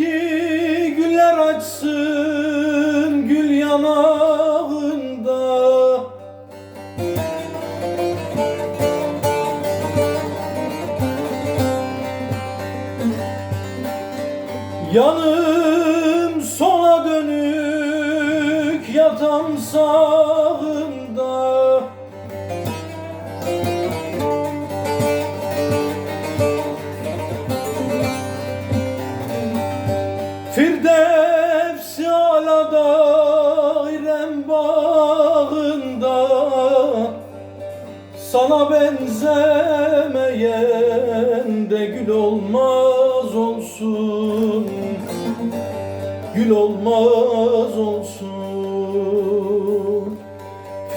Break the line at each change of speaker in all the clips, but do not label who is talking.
ki güller açsın gül yanağında. Yanım sola dönük yatan sağında Sana benzemeyen de gül olmaz olsun. Gül olmaz olsun.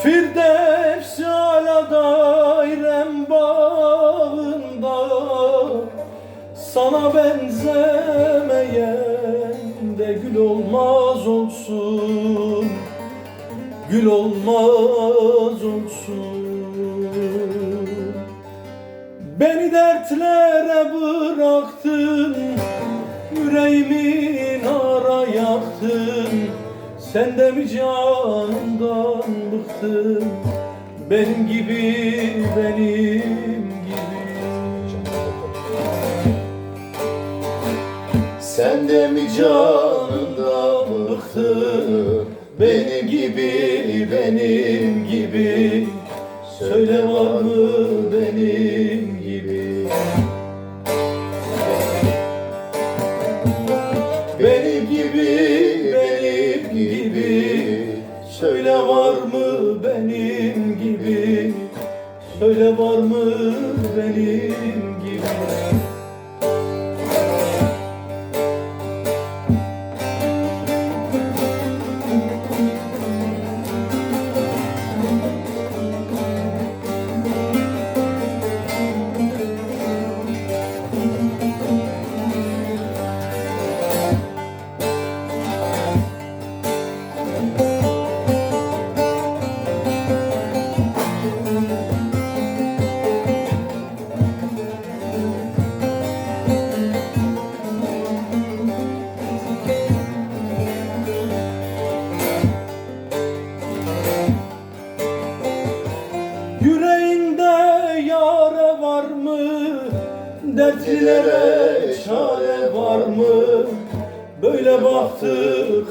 Firdevs alada İrem bağında. Sana benzemeyen de gül olmaz olsun. Gül olmaz olsun Beni dertlere bıraktın Yüreğimi nara yaktın. Sen de mi canımdan bıktın? Benim gibi, benim gibi.
Sen de mi canından bıktın? Benim gibi, benim gibi. Söyle var mı benim
Söyle var mı benim gibi var mı? Dertlilere çare var mı? Böyle bahtı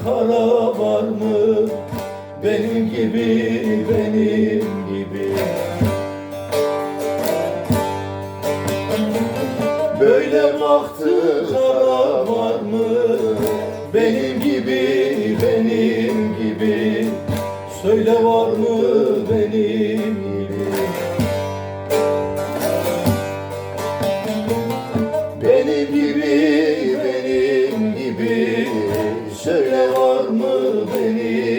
kara var mı? Benim gibi, benim gibi
Böyle baktı
Kara var mı?
Benim gibi, benim gibi
Söyle var mı benim
Söyle var mı benim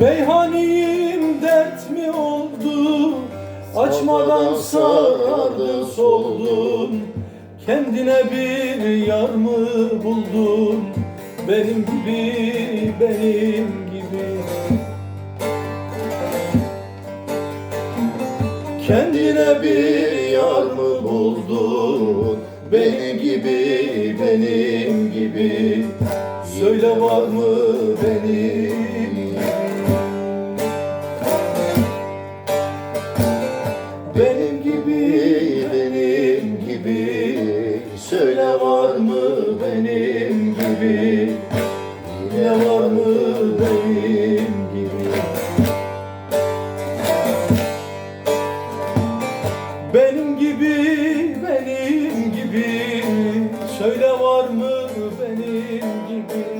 Beyhaniyim dert mi oldu? Açmadan sarardı soldun Kendine bir yar mı buldun? Benim gibi, benim gibi Kendine bir yar mı buldun?
Benim gibi, benim gibi
Söyle var mı benim Benim gibi, benim gibi. Söyle var mı benim gibi?